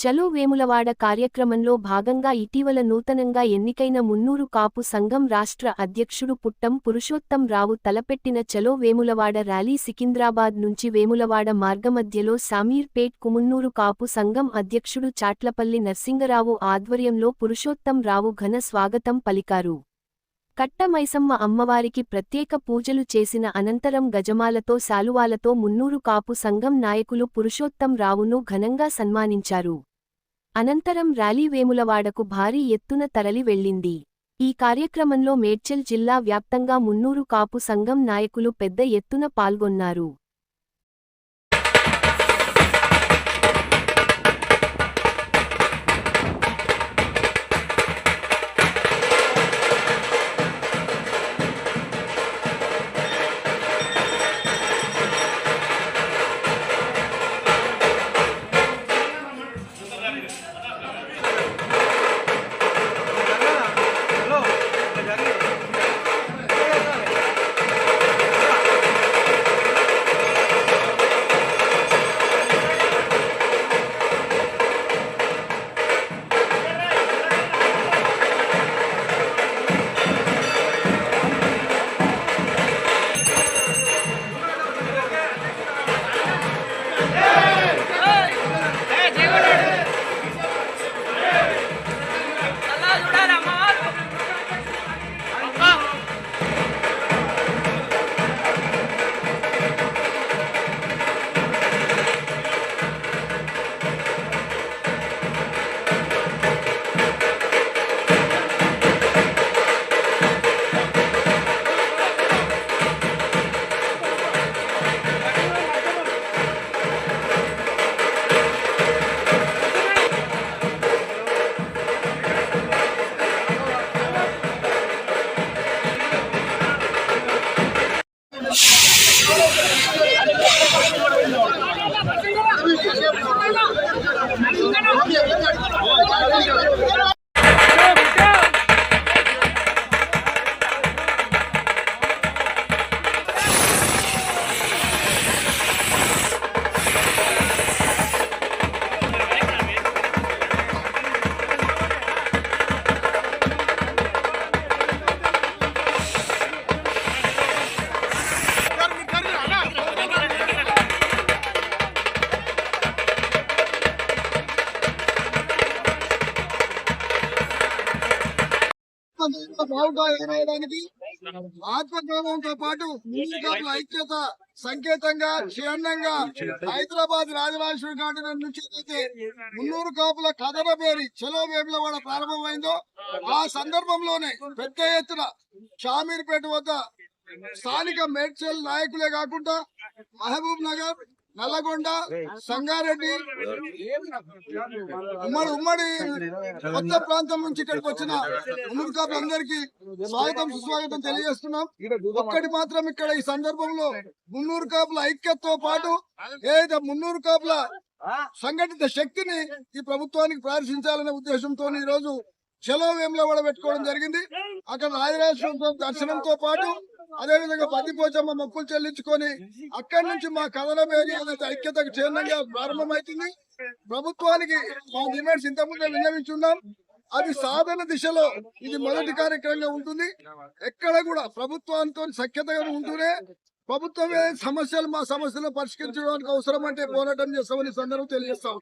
చలో వేములవాడ కార్యక్రమంలో భాగంగా ఇటీవల నూతనంగా ఎన్నికైన మున్నూరు కాపు సంఘం రాష్ట్ర అధ్యక్షుడు పుట్టం పురుషోత్తం రావు తలపెట్టిన చలో వేములవాడ ర్యాలీ సికింద్రాబాద్ నుంచి వేములవాడ మార్గమధ్యలో సామీర్పేట్ కుమున్నూరు కాపు సంఘం అధ్యక్షుడు చాట్లపల్లి నర్సింగరావు ఆధ్వర్యంలో పురుషోత్తం రావు ఘన స్వాగతం పలికారు. కట్టమైసమ్మ అమ్మవారికి ప్రత్యేక పూజలు చేసిన అనంతరం గజమాలతో శాలువాలతో మున్నూరు కాపు సంఘం నాయకులు పురుషోత్తం రావును ఘనంగా సన్మానించారు. అనంతరం ర్యాలీ వేములవాడకు భారీ ఎత్తున తరలి వెళ్ళింది ఈ కార్యక్రమంలో మేడ్చల్ జిల్లా వ్యాప్తంగా మున్నూరు కాపు సంఘం నాయకులు పెద్ద ఎత్తున పాల్గొన్నారు. బావుగా ఎగరేయడానికి ఆత్మగౌరవంతో పాటు ఐక్యత సంకేతంగా చిహ్నంగా హైదరాబాద్ రాజరాజేశ్వరి గార్డెన్ నుంచి అయితే మున్నూరు కాపుల కథల పేరి చెలో వేములవాడ ప్రారంభమైందో ఆ సందర్భంలోనే పెద్ద ఎత్తున షామీర్పేట వద్ద స్థానిక మేడ్చల్ నాయకులే కాకుండా మహబూబ్ నగర్ నల్లగొండ సంగారెడ్డి ఉమ్మడి ఉమ్మడి కొత్త ప్రాంతం నుంచి ఇక్కడికి వచ్చిన మున్నూరు కాపులందరికీ స్వాగతం సుస్వాగతం తెలియజేస్తున్నాం. ఒక్కటి మాత్రం ఇక్కడ ఈ సందర్భంలో మున్నూరు కాపుల ఐక్యతతో పాటు ఏదైతే మున్నూరు కాపుల సంఘటిత శక్తిని ఈ ప్రభుత్వానికి ప్రదర్శించాలనే ఉద్దేశంతో ఈ రోజు చలో వేములవాడ పెట్టుకోవడం జరిగింది. అక్కడ రాజరాజేశ్వరం దర్శనంతో పాటు అదేవిధంగా విధంగా మొక్కులు చెల్లించుకొని అక్కడి నుంచి మా కథనం ఏదైతే ఐక్యతకు చిహ్నంగా ప్రారంభమవుతుంది ప్రభుత్వానికి మా డిమాండ్స్ ఇంతకుముందే విన్నవించున్నాం. అది సాధన దిశలో ఇది మొదటి కార్యక్రమంగా ఉంటుంది. ఎక్కడ కూడా ప్రభుత్వంతో సఖ్యతగా ఉంటూనే ప్రభుత్వం ఏ సమస్యలు మా సమస్యలు పరిష్కరించడానికి అవసరం అంటే పోరాటం చేస్తామని సందర్భం తెలియజేస్తాం